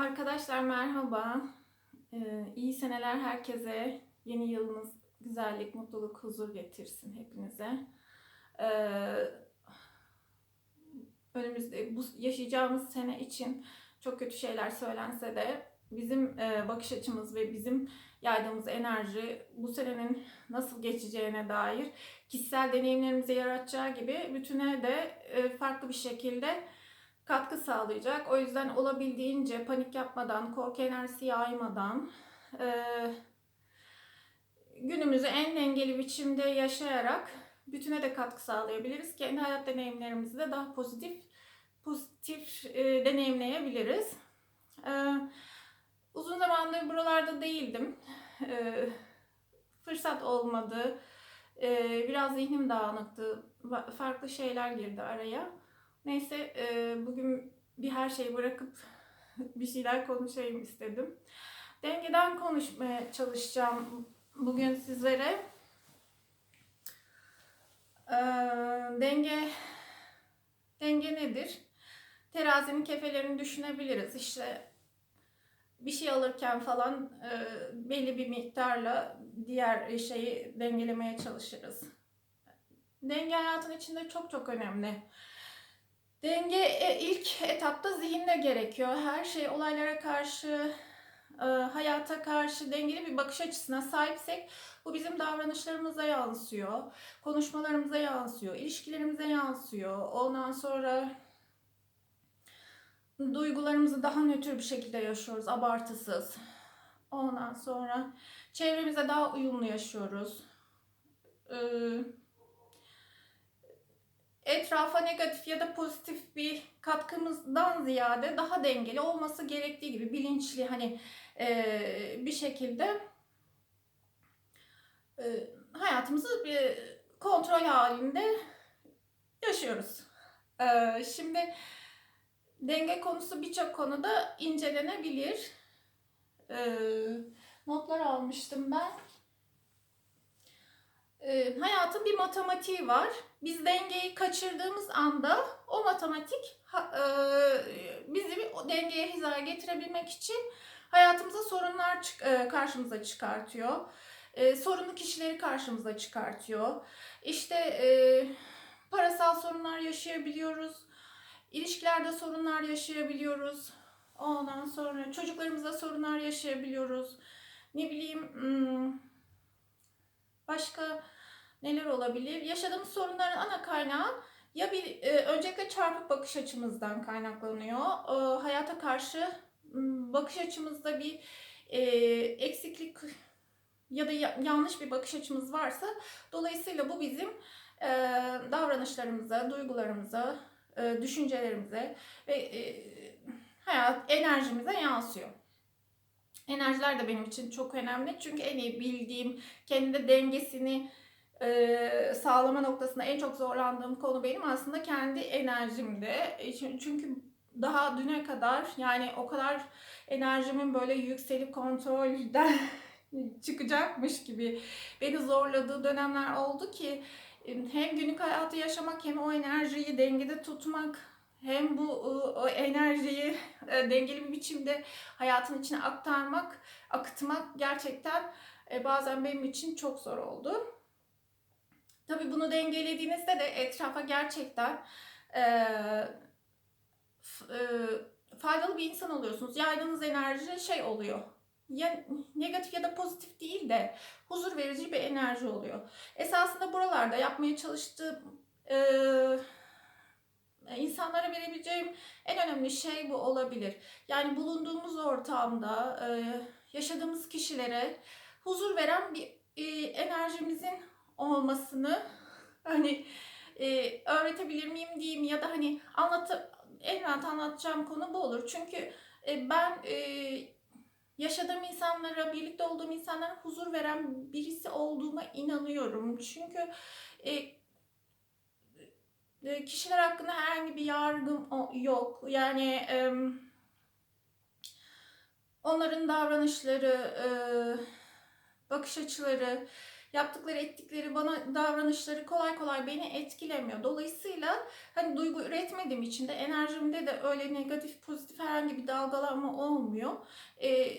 Arkadaşlar merhaba. Ee, iyi seneler herkese. Yeni yılınız güzellik, mutluluk, huzur getirsin hepinize. Ee, önümüzde bu yaşayacağımız sene için çok kötü şeyler söylense de bizim e, bakış açımız ve bizim yaydığımız enerji bu senenin nasıl geçeceğine dair kişisel deneyimlerimize yaratacağı gibi bütüne de e, farklı bir şekilde katkı sağlayacak. O yüzden olabildiğince panik yapmadan, korku enerjisi yaymadan, e, günümüzü en dengeli biçimde yaşayarak bütüne de katkı sağlayabiliriz. Kendi hayat deneyimlerimizi de daha pozitif pozitif e, deneyimleyebiliriz. E, uzun zamandır buralarda değildim. E, fırsat olmadı. E, biraz zihnim dağınıktı. Farklı şeyler girdi araya. Neyse e, bugün bir her şeyi bırakıp bir şeyler konuşayım istedim. Dengeden konuşmaya çalışacağım bugün sizlere. E, denge denge nedir? Terazinin kefelerini düşünebiliriz. İşte bir şey alırken falan e, belli bir miktarla diğer şeyi dengelemeye çalışırız. Denge hayatın içinde çok çok önemli. Denge e, ilk etapta zihinde gerekiyor. Her şey olaylara karşı, e, hayata karşı dengeli bir bakış açısına sahipsek bu bizim davranışlarımıza yansıyor, konuşmalarımıza yansıyor, ilişkilerimize yansıyor. Ondan sonra duygularımızı daha nötr bir şekilde yaşıyoruz, abartısız. Ondan sonra çevremize daha uyumlu yaşıyoruz. Ee, etrafa negatif ya da pozitif bir katkımızdan ziyade daha dengeli olması gerektiği gibi bilinçli hani e, bir şekilde e, hayatımızı bir kontrol halinde yaşıyoruz. E, şimdi denge konusu birçok konuda incelenebilir. E, notlar almıştım ben. E, hayatın bir matematiği var. Biz dengeyi kaçırdığımız anda o matematik ha, e, bizi dengeye hizaya getirebilmek için hayatımıza sorunlar çık, e, karşımıza çıkartıyor. E, sorunlu kişileri karşımıza çıkartıyor. İşte e, parasal sorunlar yaşayabiliyoruz. İlişkilerde sorunlar yaşayabiliyoruz. Ondan sonra çocuklarımızla sorunlar yaşayabiliyoruz. Ne bileyim hmm, başka neler olabilir? Yaşadığımız sorunların ana kaynağı ya bir e, öncelikle çarpık bakış açımızdan kaynaklanıyor. E, hayata karşı bakış açımızda bir e, eksiklik ya da ya, yanlış bir bakış açımız varsa dolayısıyla bu bizim e, davranışlarımıza, duygularımıza, e, düşüncelerimize ve e, hayat enerjimize yansıyor. Enerjiler de benim için çok önemli. Çünkü en iyi bildiğim, kendi dengesini e, sağlama noktasında en çok zorlandığım konu benim aslında kendi enerjimdi. E, çünkü daha düne kadar yani o kadar enerjimin böyle yükselip kontrolden çıkacakmış gibi beni zorladığı dönemler oldu ki hem günlük hayatı yaşamak hem o enerjiyi dengede tutmak hem bu o enerjiyi e, dengeli bir biçimde hayatın içine aktarmak, akıtmak gerçekten e, bazen benim için çok zor oldu. Tabii bunu dengelediğinizde de etrafa gerçekten e, e, faydalı bir insan oluyorsunuz. Yaydığınız enerji şey oluyor. Ya negatif ya da pozitif değil de huzur verici bir enerji oluyor. Esasında buralarda yapmaya çalıştığım e, insanlara verebileceğim en önemli şey bu olabilir. Yani bulunduğumuz ortamda e, yaşadığımız kişilere huzur veren bir e, enerjimizin olmasını hani e, öğretebilir miyim diyeyim ya da hani anlatı en rahat anlatacağım konu bu olur. Çünkü e, ben e, yaşadığım insanlara, birlikte olduğum insanlara huzur veren birisi olduğuma inanıyorum. Çünkü e, e kişiler hakkında herhangi bir yargım yok. Yani onların davranışları, e, bakış açıları, yaptıkları ettikleri bana davranışları kolay kolay beni etkilemiyor. Dolayısıyla hani duygu üretmediğim için de enerjimde de öyle negatif pozitif herhangi bir dalgalanma olmuyor. Ee,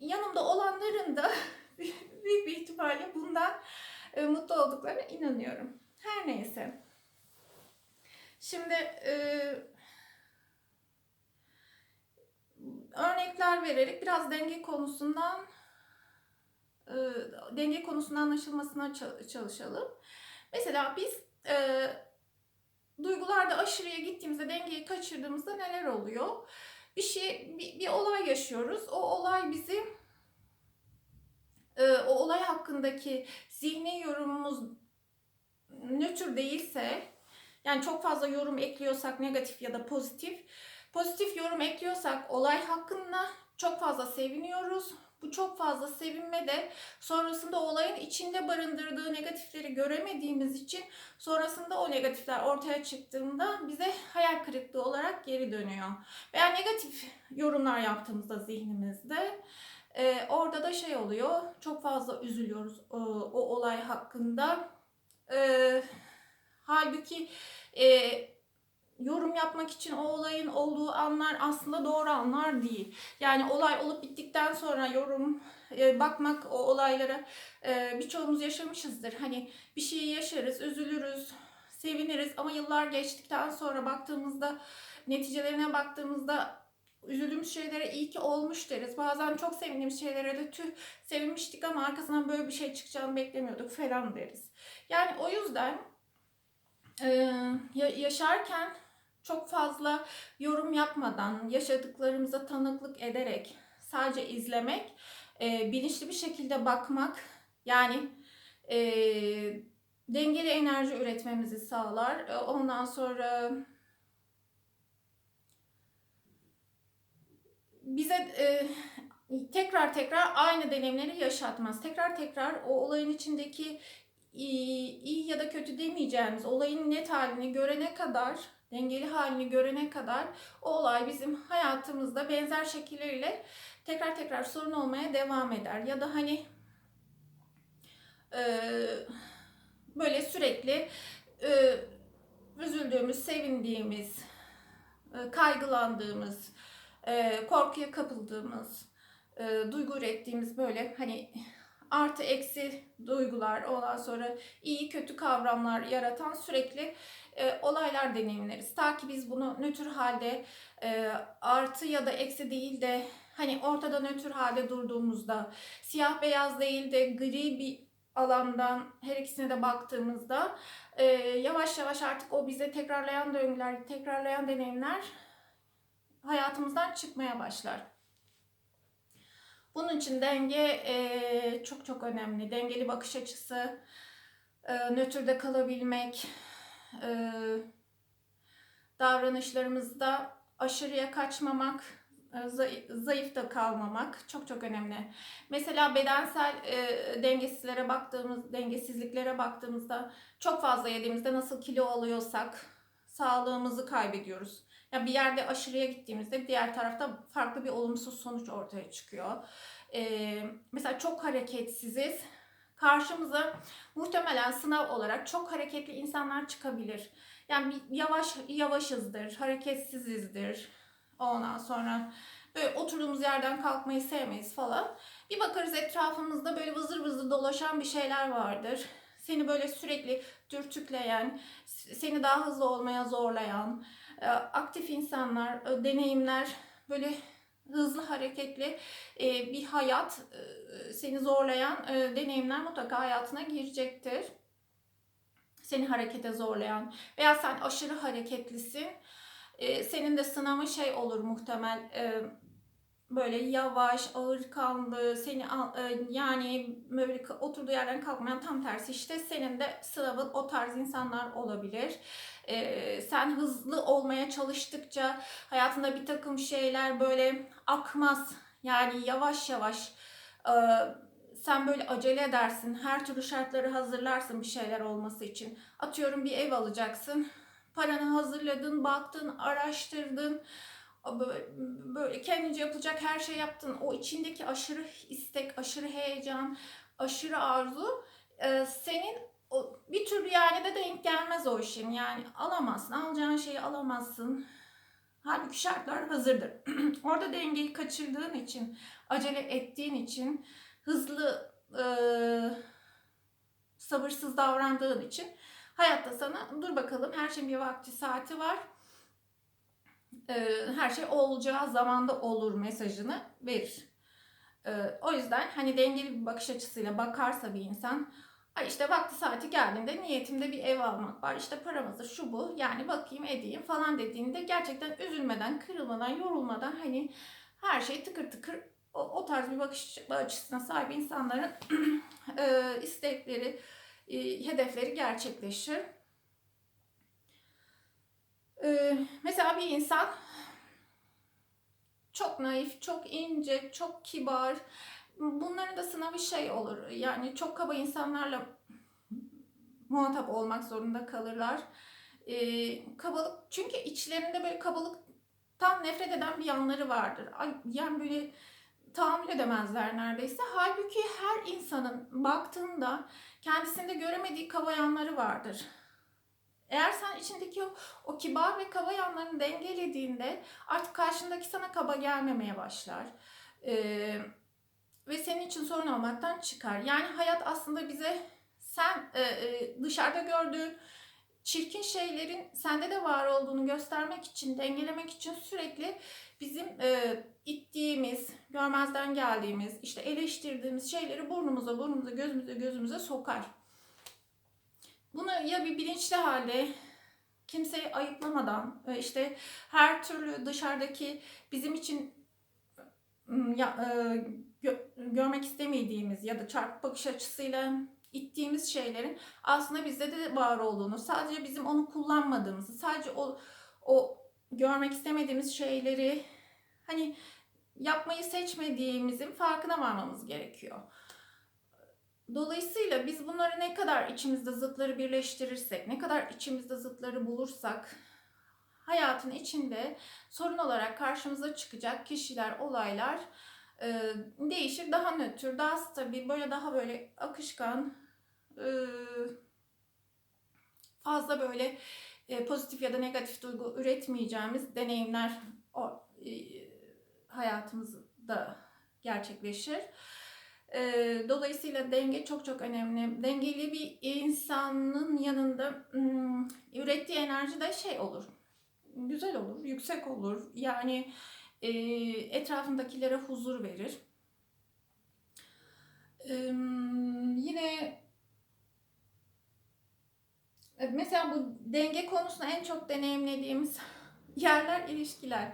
yanımda olanların da büyük bir ihtimalle bundan e, mutlu olduklarına inanıyorum. Her neyse. Şimdi e, örnekler vererek biraz denge konusundan e, denge konusundan anlaşılmasına çalışalım. Mesela biz e, duygularda aşırıya gittiğimizde dengeyi kaçırdığımızda neler oluyor? Bir şey bir, bir olay yaşıyoruz. O olay bizi e, o olay hakkındaki zihni yorumumuz nötr değilse yani çok fazla yorum ekliyorsak negatif ya da pozitif pozitif yorum ekliyorsak olay hakkında çok fazla seviniyoruz. Bu çok fazla sevinme de sonrasında olayın içinde barındırdığı negatifleri göremediğimiz için sonrasında o negatifler ortaya çıktığında bize hayal kırıklığı olarak geri dönüyor. Veya negatif yorumlar yaptığımızda zihnimizde e, orada da şey oluyor çok fazla üzülüyoruz o, o olay hakkında. E, halbuki e, yorum yapmak için o olayın olduğu anlar aslında doğru anlar değil. Yani olay olup bittikten sonra yorum e, bakmak o olaylara e, birçoğumuz yaşamışızdır. Hani bir şeyi yaşarız, üzülürüz, seviniriz ama yıllar geçtikten sonra baktığımızda neticelerine baktığımızda üzüldüğümüz şeylere iyi ki olmuş deriz. Bazen çok sevindiğimiz şeylere de tüh sevinmiştik ama arkasından böyle bir şey çıkacağını beklemiyorduk falan deriz. Yani o yüzden e, yaşarken çok fazla yorum yapmadan, yaşadıklarımıza tanıklık ederek, sadece izlemek, e, bilinçli bir şekilde bakmak, yani e, dengeli enerji üretmemizi sağlar. E, ondan sonra bize e, tekrar tekrar aynı deneyimleri yaşatmaz. Tekrar tekrar o olayın içindeki iyi, iyi ya da kötü demeyeceğimiz olayın net halini görene kadar dengeli halini görene kadar o olay bizim hayatımızda benzer şekilleriyle tekrar tekrar sorun olmaya devam eder. Ya da hani e, böyle sürekli e, üzüldüğümüz, sevindiğimiz, e, kaygılandığımız, e, korkuya kapıldığımız, e, duygu ürettiğimiz böyle hani artı eksi duygular, ondan sonra iyi kötü kavramlar yaratan sürekli e, olaylar deneyimleriz. Ta ki biz bunu nötr halde e, artı ya da eksi değil de hani ortada nötr halde durduğumuzda siyah beyaz değil de gri bir alandan her ikisine de baktığımızda e, yavaş yavaş artık o bize tekrarlayan döngüler, tekrarlayan deneyimler hayatımızdan çıkmaya başlar. Bunun için denge e, çok çok önemli. Dengeli bakış açısı, e, nötrde kalabilmek, e, davranışlarımızda aşırıya kaçmamak, zayıf da kalmamak çok çok önemli. Mesela bedensel e, dengesizlere baktığımız, dengesizliklere baktığımızda çok fazla yediğimizde nasıl kilo oluyorsak sağlığımızı kaybediyoruz. Ya bir yerde aşırıya gittiğimizde diğer tarafta farklı bir olumsuz sonuç ortaya çıkıyor. Ee, mesela çok hareketsiziz. Karşımıza muhtemelen sınav olarak çok hareketli insanlar çıkabilir. Yani yavaş yavaşızdır, hareketsizizdir. Ondan sonra böyle oturduğumuz yerden kalkmayı sevmeyiz falan. Bir bakarız etrafımızda böyle vızır vızır dolaşan bir şeyler vardır. Seni böyle sürekli dürtükleyen, seni daha hızlı olmaya zorlayan, aktif insanlar, e, deneyimler, böyle hızlı hareketli e, bir hayat seni zorlayan deneyimler mutlaka hayatına girecektir. Seni harekete zorlayan veya sen aşırı hareketlisin. Senin de sınavın şey olur muhtemel böyle yavaş, ağır kanlı, seni e, yani böyle oturduğu yerden kalkmayan tam tersi işte senin de sınavın o tarz insanlar olabilir. Ee, sen hızlı olmaya çalıştıkça hayatında bir takım şeyler böyle akmaz. Yani yavaş yavaş e, sen böyle acele edersin. Her türlü şartları hazırlarsın bir şeyler olması için. Atıyorum bir ev alacaksın. Paranı hazırladın, baktın, araştırdın böyle kendince yapılacak her şey yaptın. O içindeki aşırı istek, aşırı heyecan, aşırı arzu e, senin bir türlü yani de denk gelmez o işin. Yani alamazsın. Alacağın şeyi alamazsın. Halbuki şartlar hazırdır. Orada dengeyi kaçırdığın için, acele ettiğin için, hızlı, e, sabırsız davrandığın için hayatta sana dur bakalım her şeyin bir vakti saati var. E, her şey olacağı zamanda olur mesajını verir. E, o yüzden hani dengeli bir bakış açısıyla bakarsa bir insan Ay işte vakti saati geldiğinde niyetimde bir ev almak var. İşte paramızı şu bu yani bakayım edeyim falan dediğinde gerçekten üzülmeden, kırılmadan, yorulmadan hani her şey tıkır tıkır o, o tarz bir bakış açısına sahip insanların e, istekleri, e, hedefleri gerçekleşir. E, mesela bir insan çok naif, çok ince, çok kibar, bunların da sınavı şey olur. Yani çok kaba insanlarla muhatap olmak zorunda kalırlar. Ee, kabalık çünkü içlerinde böyle kabalıktan nefret eden bir yanları vardır. Yani böyle tahammül edemezler neredeyse. Halbuki her insanın baktığında kendisinde göremediği kaba yanları vardır. Eğer sen içindeki o, o kibar ve kaba yanlarını dengelediğinde artık karşındaki sana kaba gelmemeye başlar. Ee, ve senin için sorun olmaktan çıkar. Yani hayat aslında bize sen e, e, dışarıda gördüğün çirkin şeylerin sende de var olduğunu göstermek için, dengelemek için sürekli bizim e, ittiğimiz, görmezden geldiğimiz, işte eleştirdiğimiz şeyleri burnumuza, burnumuza, gözümüze, gözümüze sokar. Bunu ya bir bilinçli halde kimseyi ayıplamadan, işte her türlü dışarıdaki bizim için ya, e, gö- görmek istemediğimiz ya da çarpık bakış açısıyla ittiğimiz şeylerin aslında bizde de var olduğunu, sadece bizim onu kullanmadığımızı, sadece o o görmek istemediğimiz şeyleri hani yapmayı seçmediğimizin farkına varmamız gerekiyor. Dolayısıyla biz bunları ne kadar içimizde zıtları birleştirirsek, ne kadar içimizde zıtları bulursak hayatın içinde sorun olarak karşımıza çıkacak kişiler, olaylar e, değişir. Daha nötr, daha stabil, böyle daha böyle akışkan, e, fazla böyle e, pozitif ya da negatif duygu üretmeyeceğimiz deneyimler o, e, hayatımızda gerçekleşir. E, dolayısıyla denge çok çok önemli. Dengeli bir insanın yanında ım, ürettiği enerji de şey olur. Güzel olur, yüksek olur. Yani e, etrafındakilere huzur verir. E, yine mesela bu denge konusunda en çok deneyimlediğimiz yerler ilişkiler.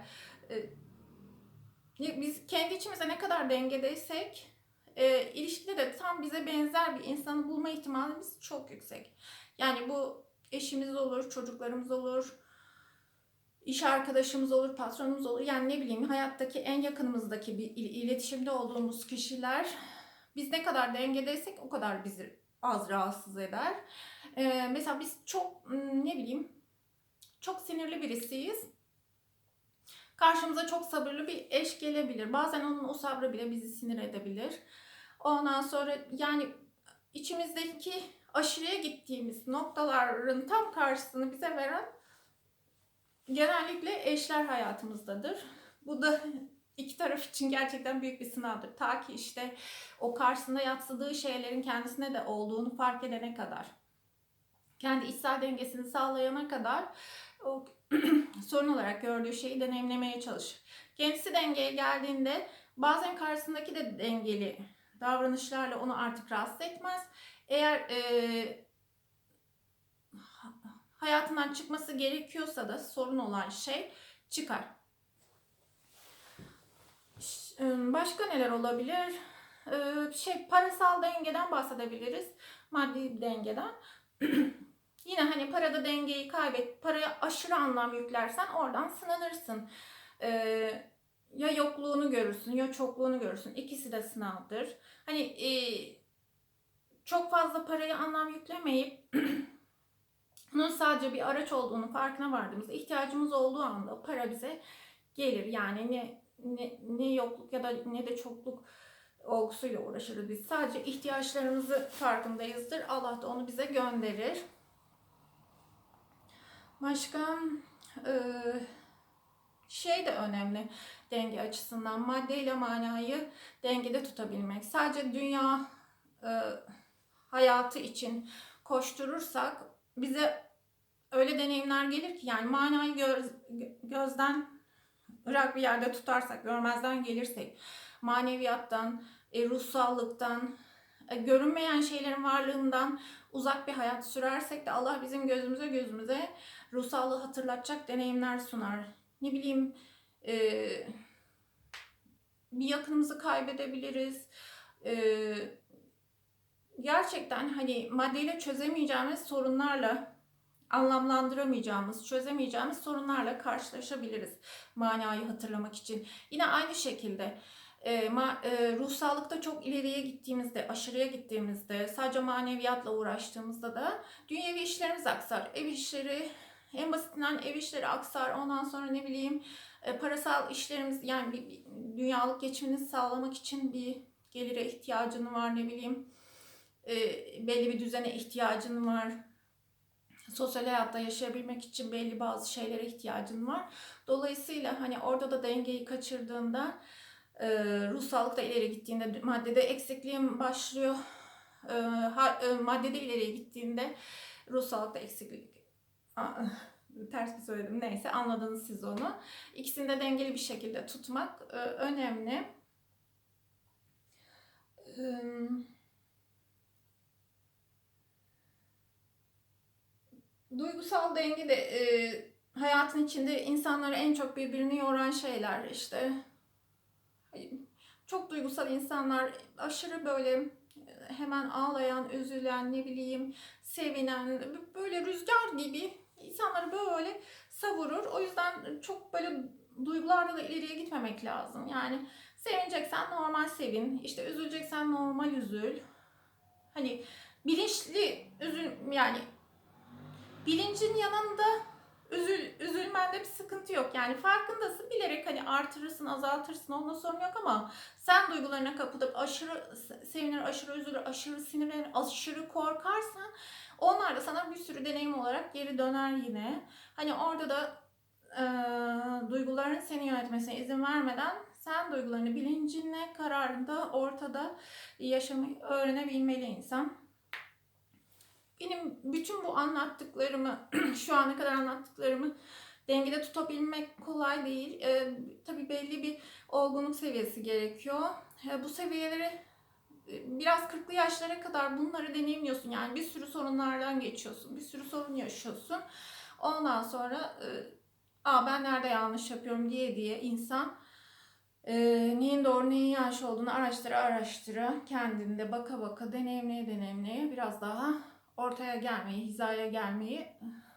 E, biz kendi içimizde ne kadar dengedeysek e, ilişkide de tam bize benzer bir insanı bulma ihtimalimiz çok yüksek. Yani bu eşimiz olur, çocuklarımız olur, iş arkadaşımız olur, patronumuz olur. Yani ne bileyim hayattaki en yakınımızdaki bir iletişimde olduğumuz kişiler biz ne kadar dengedeysek o kadar bizi az rahatsız eder. Ee, mesela biz çok ne bileyim çok sinirli birisiyiz. Karşımıza çok sabırlı bir eş gelebilir. Bazen onun o sabrı bile bizi sinir edebilir. Ondan sonra yani içimizdeki aşırıya gittiğimiz noktaların tam karşısını bize veren genellikle eşler hayatımızdadır. Bu da iki taraf için gerçekten büyük bir sınavdır. Ta ki işte o karşısında yatsıdığı şeylerin kendisine de olduğunu fark edene kadar. Kendi içsel dengesini sağlayana kadar o sorun olarak gördüğü şeyi deneyimlemeye çalışır. Kendisi dengeye geldiğinde bazen karşısındaki de dengeli davranışlarla onu artık rahatsız etmez. Eğer e, hayatından çıkması gerekiyorsa da sorun olan şey çıkar. Başka neler olabilir? Şey parasal dengeden bahsedebiliriz. Maddi dengeden. Yine hani parada dengeyi kaybet, paraya aşırı anlam yüklersen oradan sınanırsın. Ee, ya yokluğunu görürsün ya çokluğunu görürsün. İkisi de sınavdır. Hani e, çok fazla paraya anlam yüklemeyip bunun sadece bir araç olduğunu farkına vardığımızda ihtiyacımız olduğu anda para bize gelir. Yani ne ne, ne yokluk ya da ne de çokluk olgusuyla uğraşırız biz. Sadece ihtiyaçlarımızı farkındayızdır. Allah da onu bize gönderir. Başka eee, şey de önemli denge açısından. Madde ile manayı dengede tutabilmek. Sadece dünya e, hayatı için koşturursak bize öyle deneyimler gelir ki yani manayı göz, gözden ırak bir yerde tutarsak, görmezden gelirsek, maneviyattan, e, ruhsallıktan, e, görünmeyen şeylerin varlığından uzak bir hayat sürersek de Allah bizim gözümüze gözümüze ruhsallığı hatırlatacak deneyimler sunar. Ne bileyim e, bir yakınımızı kaybedebiliriz. E, gerçekten hani maddeyle çözemeyeceğimiz sorunlarla anlamlandıramayacağımız, çözemeyeceğimiz sorunlarla karşılaşabiliriz manayı hatırlamak için. Yine aynı şekilde e, ma, e, ruhsallıkta çok ileriye gittiğimizde, aşırıya gittiğimizde, sadece maneviyatla uğraştığımızda da dünyevi işlerimiz aksar. Ev işleri, en basitinden ev işleri aksar. Ondan sonra ne bileyim e, parasal işlerimiz yani bir, bir dünyalık geçimini sağlamak için bir gelire ihtiyacın var ne bileyim e, belli bir düzene ihtiyacın var sosyal hayatta yaşayabilmek için belli bazı şeylere ihtiyacın var. Dolayısıyla hani orada da dengeyi kaçırdığında e, ruh sağlıkta ileri gittiğinde maddede eksikliğin başlıyor. E, ha, e, maddede ileriye gittiğinde ruh sağlıkta eksiklik ters bir söyledim neyse anladınız siz onu. İkisini de dengeli bir şekilde tutmak e, önemli. Duygusal denge de e, hayatın içinde insanları en çok birbirini yoran şeyler işte çok duygusal insanlar aşırı böyle e, hemen ağlayan, üzülen, ne bileyim sevinen, böyle rüzgar gibi insanları böyle savurur. O yüzden çok böyle duygularda da ileriye gitmemek lazım. Yani sevineceksen normal sevin, işte üzüleceksen normal üzül. Hani bilinçli üzül yani bilincin yanında üzül, üzülmende bir sıkıntı yok. Yani farkındasın bilerek hani artırırsın, azaltırsın onunla sorun yok ama sen duygularına kapılıp aşırı sevinir, aşırı üzülür, aşırı sinirlenir, aşırı korkarsan onlar da sana bir sürü deneyim olarak geri döner yine. Hani orada da e, duyguların seni yönetmesine izin vermeden sen duygularını bilincinle, kararında, ortada yaşamayı öğrenebilmeli insan. Benim bütün bu anlattıklarımı, şu ana kadar anlattıklarımı dengede tutabilmek kolay değil. Ee, tabii belli bir olgunluk seviyesi gerekiyor. Ee, bu seviyeleri e, biraz 40'lı yaşlara kadar bunları deneyimliyorsun. Yani bir sürü sorunlardan geçiyorsun. Bir sürü sorun yaşıyorsun. Ondan sonra e, Aa, ben nerede yanlış yapıyorum diye diye insan e, neyin doğru neyin yanlış olduğunu araştıra araştıra kendinde baka baka deneyimleye deneyimleye biraz daha ortaya gelmeyi, hizaya gelmeyi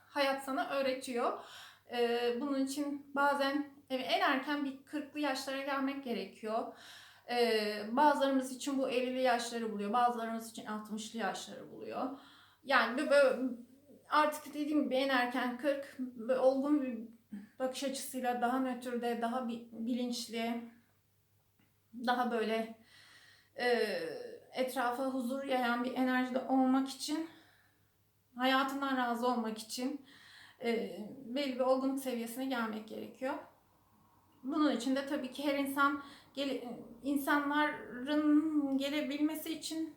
hayat sana öğretiyor. Ee, bunun için bazen en erken bir 40'lı yaşlara gelmek gerekiyor. Ee, bazılarımız için bu 50'li yaşları buluyor, bazılarımız için 60'lı yaşları buluyor. Yani böyle artık dediğim gibi en erken 40 olgun bir bakış açısıyla daha nötrde, daha bilinçli, daha böyle e, etrafa huzur yayan bir enerjide olmak için hayatından razı olmak için e, belli bir olgunluk seviyesine gelmek gerekiyor. Bunun için de tabii ki her insan gel, insanların gelebilmesi için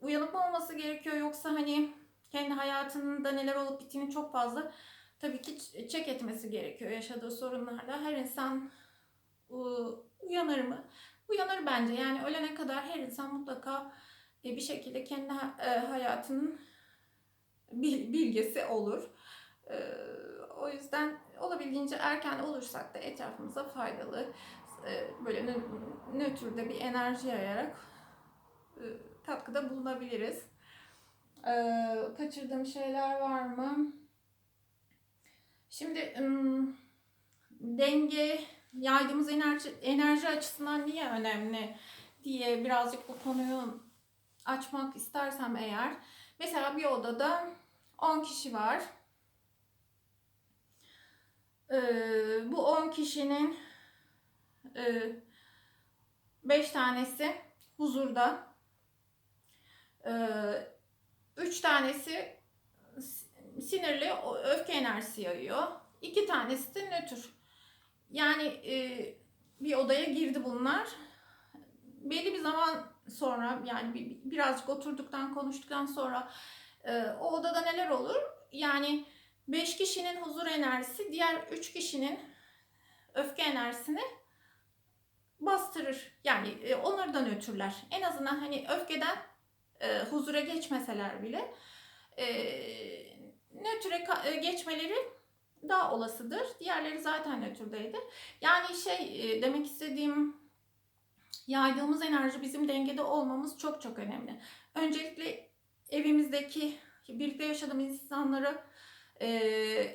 uyanık olması gerekiyor. Yoksa hani kendi hayatında neler olup bittiğini çok fazla tabii ki çek etmesi gerekiyor yaşadığı sorunlarda. Her insan uyanır mı? Uyanır bence. Yani ölene kadar her insan mutlaka bir şekilde kendi hayatının bilgisi olur. Ee, o yüzden olabildiğince erken olursak da etrafımıza faydalı e, böyle nötrde bir enerji yayarak e, katkıda bulunabiliriz. Ee, kaçırdığım şeyler var mı? Şimdi denge yaydığımız enerji, enerji açısından niye önemli diye birazcık bu konuyu açmak istersem eğer Mesela bir odada 10 kişi var. Ee, bu 10 kişinin 5 e, tanesi huzurda. Ee, üç tanesi sinirli, öfke enerjisi yayıyor. İki tanesi de nötr. Yani e, bir odaya girdi bunlar. Belli bir zaman sonra yani bir, birazcık oturduktan konuştuktan sonra o odada neler olur? Yani 5 kişinin huzur enerjisi diğer 3 kişinin öfke enerjisini bastırır. Yani e, onları da nötrler. En azından hani öfkeden e, huzura geçmeseler bile e, nötre e, geçmeleri daha olasıdır. Diğerleri zaten nötrdeydi. Yani şey e, demek istediğim yaydığımız enerji bizim dengede olmamız çok çok önemli. Öncelikle evimizdeki birlikte yaşadığımız insanlara e,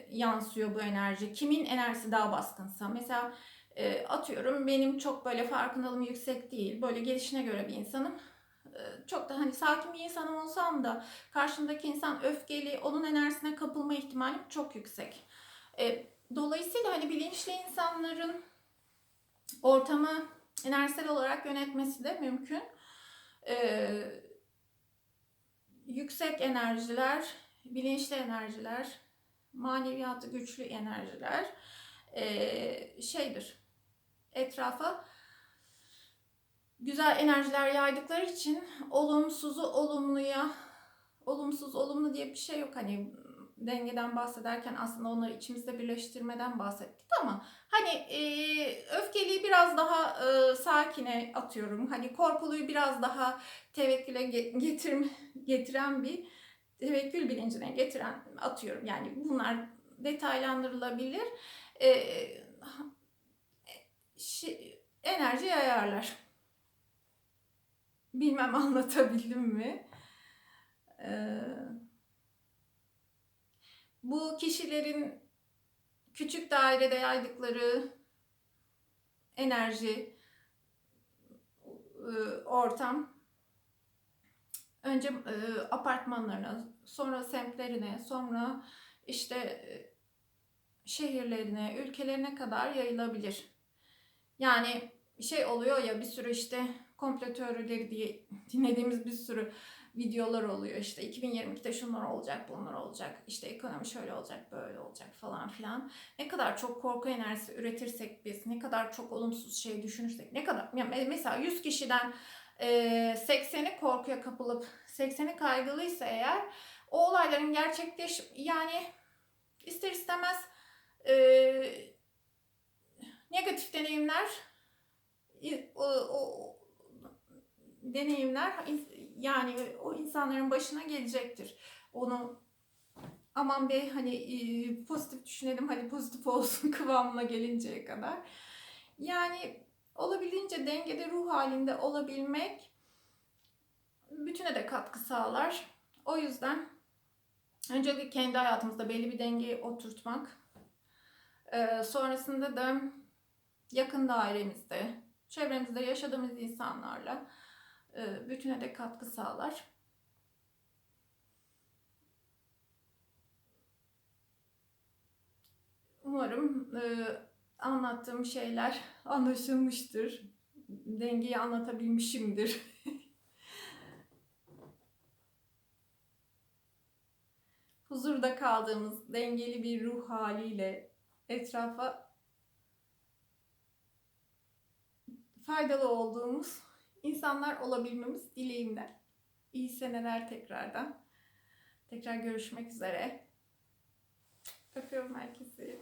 yansıyor bu enerji. Kimin enerjisi daha baskınsa. Mesela e, atıyorum benim çok böyle farkındalığım yüksek değil. Böyle gelişine göre bir insanım. E, çok da hani sakin bir insanım olsam da karşımdaki insan öfkeli, onun enerjisine kapılma ihtimalim çok yüksek. E, dolayısıyla hani bilinçli insanların ortamı enerjisel olarak yönetmesi de mümkün. E, yüksek enerjiler, bilinçli enerjiler, maneviyatı güçlü enerjiler e, şeydir. Etrafa güzel enerjiler yaydıkları için olumsuzu olumluya, olumsuz olumlu diye bir şey yok. Hani dengeden bahsederken aslında onları içimizde birleştirmeden bahsettik ama hani e, öfkeliyi biraz daha e, sakine atıyorum. Hani korkuluyu biraz daha tevekküle ge- getir, getiren bir tevekkül bilincine getiren atıyorum. Yani bunlar detaylandırılabilir. E, şi- enerji yayarlar. Bilmem anlatabildim mi? Ee, bu kişilerin küçük dairede yaydıkları enerji, e, ortam önce e, apartmanlarına, sonra semtlerine, sonra işte e, şehirlerine, ülkelerine kadar yayılabilir. Yani şey oluyor ya bir sürü işte komplo teorileri diye dinlediğimiz bir sürü videolar oluyor. İşte 2022'de şunlar olacak, bunlar olacak. İşte ekonomi şöyle olacak, böyle olacak falan filan. Ne kadar çok korku enerjisi üretirsek biz, ne kadar çok olumsuz şey düşünürsek, ne kadar mesela 100 kişiden e, 80'i korkuya kapılıp 80'i kaygılıysa eğer o olayların gerçekleş yani ister istemez e, negatif deneyimler o, o deneyimler yani o insanların başına gelecektir. Onu aman be hani e, pozitif düşünelim hadi pozitif olsun kıvamına gelinceye kadar. Yani olabildiğince dengede ruh halinde olabilmek bütüne de katkı sağlar. O yüzden öncelikle kendi hayatımızda belli bir dengeyi oturtmak. Ee, sonrasında da yakın dairemizde, çevremizde yaşadığımız insanlarla e, bütüne de katkı sağlar. Umarım e, anlattığım şeyler anlaşılmıştır. Dengeyi anlatabilmişimdir. Huzurda kaldığımız dengeli bir ruh haliyle etrafa faydalı olduğumuz insanlar olabilmemiz dileğimden. İyi seneler tekrardan. Tekrar görüşmek üzere. Öpüyorum herkesi.